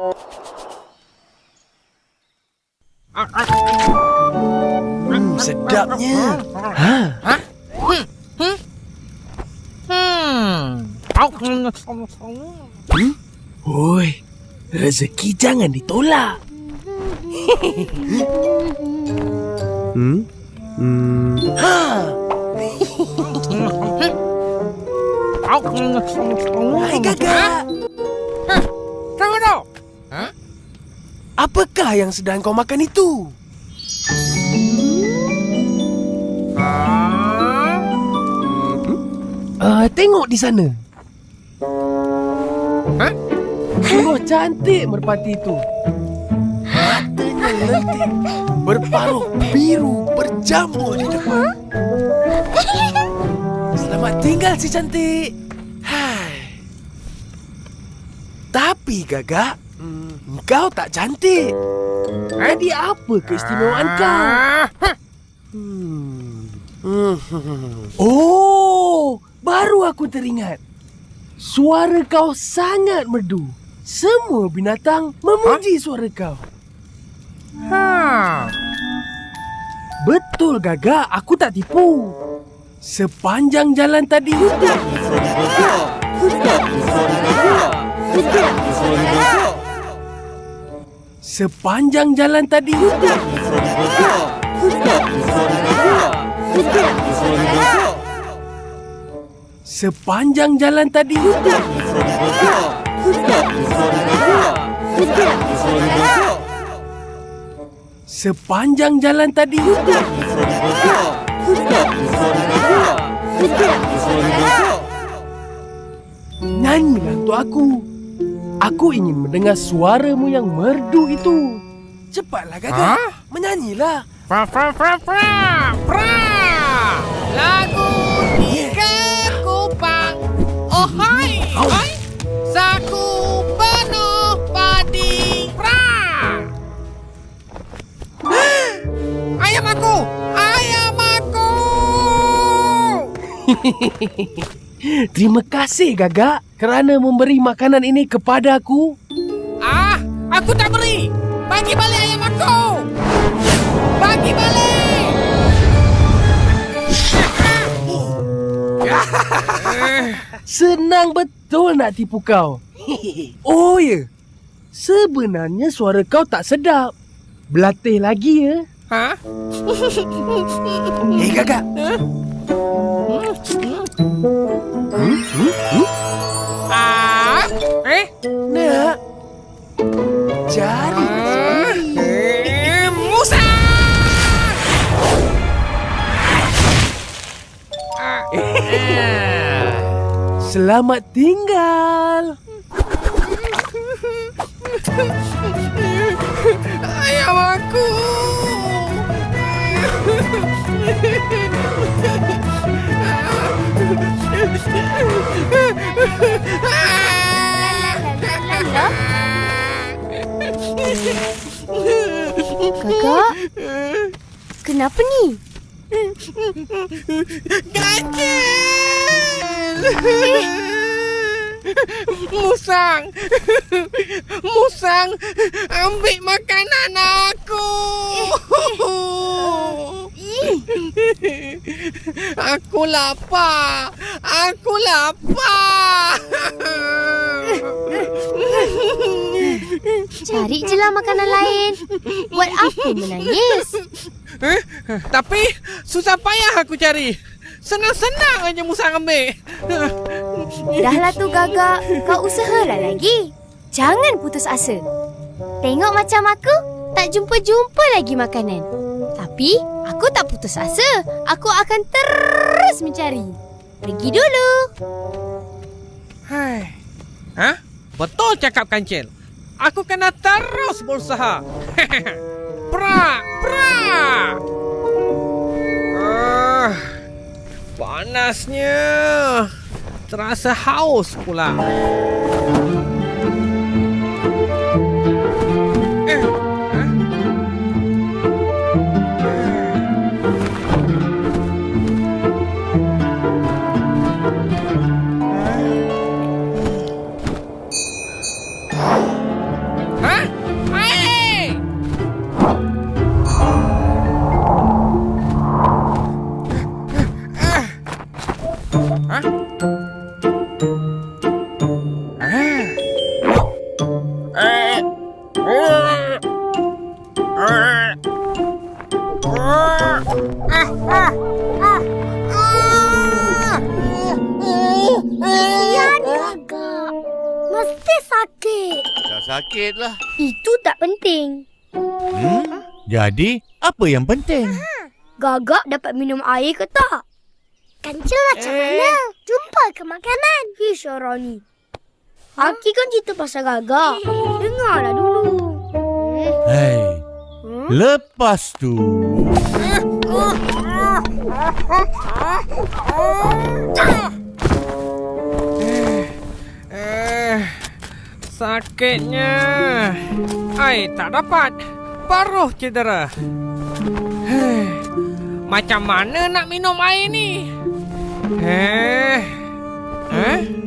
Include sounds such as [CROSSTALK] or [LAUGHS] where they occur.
Hmm, sedapnya. Ha? Hmm. Oi, rezeki jangan ditolak. Hmm? Hmm. Ha, hai gagak. Apakah yang sedang kau makan itu? Uh, tengok di sana. Hah? Sungguh cantik merpati itu. Matanya lentik, berparuh biru berjamur di depan. Selamat tinggal si cantik. Hai. Tapi gagak, hmm, kau tak cantik. Jadi apa keistimewaan kau? Hmm. Oh, baru aku teringat. Suara kau sangat merdu. Semua binatang memuji suara kau. Ha. Betul gagak, aku tak tipu. Sepanjang jalan tadi Sepanjang jalan tadi. Sepanjang jalan tadi. Sepanjang jalan tadi. Nyanyilah untuk aku Aku ingin mendengar suaramu yang merdu itu Cepatlah gagak Hah? Menyanyilah Pra pra pra pra pra. Lagu tiga kupang. Oh hai, hai. Saku penuh padi. Pra. [GASPS] Ayam aku, ayam aku. [LAUGHS] Terima kasih gagak Kerana memberi makanan ini kepada aku Ah, aku tak beri. Bagi balik ayam aku. Bagi balik. [LAUGHS] Senang betul nak tipu kau [LAUGHS] Oh ya Sebenarnya suara kau tak sedap Berlatih lagi ya Ha? [LAUGHS] Hei gagak Ah, eh? Nak Cari Eh, Musa! Selamat tinggal Ayam aku! Kakak, [LAUGHS] kenapa ni? Gajil! Musang! Musang! Ambil makanan aku! Aku lapar! Aku lapar! Cari je lah makanan lain. Buat apa menangis? Eh, Tapi susah payah aku cari. Senang-senang aja musang ambil. Dahlah tu gagak, kau usahalah lagi. Jangan putus asa. Tengok macam aku, tak jumpa-jumpa lagi makanan. Tapi aku tak putus asa. Aku akan terus mencari. Pergi dulu. Hai. Hah? Betul cakap kancil. Aku kena terus berusaha. [LAUGHS] pra, pra. Ah, panasnya. Terasa haus pula. Kesian gagak. Mesti sakit. Dah sakit lah. Itu tak penting. Hmm? Jadi, apa yang penting? Gagak dapat minum air ke tak? Kancil macam Eh. mana? Jumpa ke makanan? Hi, Syarani. Aki kan cerita pasal gagak. Dengarlah dulu. Hei, lepas tu... Eh, sakitnya. Air tak dapat. Paruh cedera. Heh, Macam mana nak minum air ni? Eh. Eh?